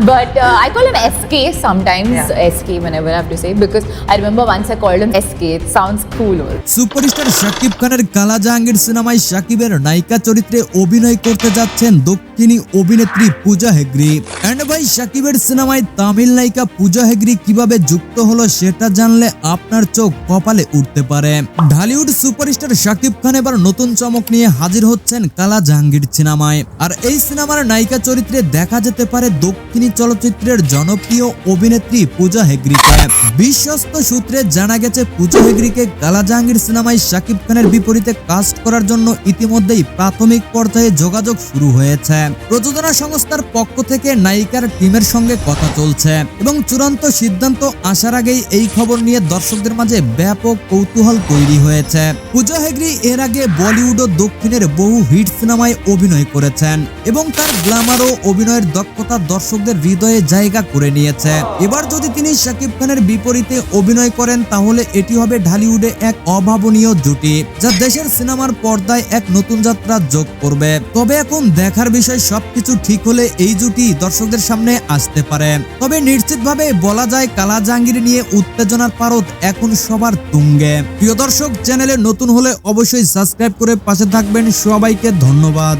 But uh, I call him SK sometimes, Yeah. SK whenever I have to say, because I remember once I called him SK. It sounds cool. Superstar Shakib খানের কালা জাহাঙ্গীর সিনেমায় শাকিবের নায়িকা চরিত্রে অভিনয় করতে যাচ্ছেন দক্ষিণী অভিনেত্রী পূজা হেগড়ি এন্ড ভাই শাকিবের সিনেমায় তামিল নায়িকা পূজা হেগড়ি কীভাবে যুক্ত হলো সেটা জানলে আপনার চোখ কপালে উঠতে পারে ঢালিউড সুপারস্টার শাকিব খান এবার নতুন চমক নিয়ে হাজির হচ্ছেন কালা জাহাঙ্গীর সিনেমায় আর এই সিনেমার নায়িকা চরিত্রে দেখা যেতে পারে দক্ষিণী চলচ্চিত্রের জনপ্রিয় অভিনেত্রী পূজা হেগড়িকে বিশ্বস্ত সূত্রে জানা গেছে, পূজা হেগড়িকে কালা জাহাঙ্গীর সিনেমায় শাকিব খানের বিপরীতে কাস্ট করার জন্য ইতিমধ্যেই প্রাথমিক পর্যায়ে যোগাযোগ শুরু হয়েছে। প্রযোজনা সংস্থার পক্ষ থেকে নায়িকার টিমের সঙ্গে কথা চলছে এবং চূড়ান্ত সিদ্ধান্ত আসার আগেই এই খবর নিয়ে দর্শকদের মাঝে ব্যাপক কৌতূহল তৈরি হয়েছে। পূজা হেগড়ি এর আগে বলিউড ও দক্ষিণের বহু হিট সিনেমায় অভিনয় করেছেন এবং তার গ্ল্যামার ও অভিনয়ের দক্ষতা দর্শকদের হৃদয়ে জায়গা করে নিয়েছে। এবার যদি তিনি শাকিব খানের বিপরীতে অভিনয় করেন, তাহলে এটি হবে ঢালিউডে এক অভাবনীয় জুটি, যা দেশের সিনেমার পর্দায় এক নতুন যাত্রা যোগ করবে। তবে এখন দেখার বিষয় সবকিছু ঠিক হলে এই জুটি দর্শকদের সামনে আসতে পারে। তবে নিশ্চিতভাবে বলা যায় কালা জাহাঙ্গীর নিয়ে উত্তেজনার পারদ এখন সবার তুঙ্গে। প্রিয় দর্শক, চ্যানেলে নতুন হলে অবশ্যই সাবস্ক্রাইব করে পাশে থাকবেন। সবাইকে ধন্যবাদ।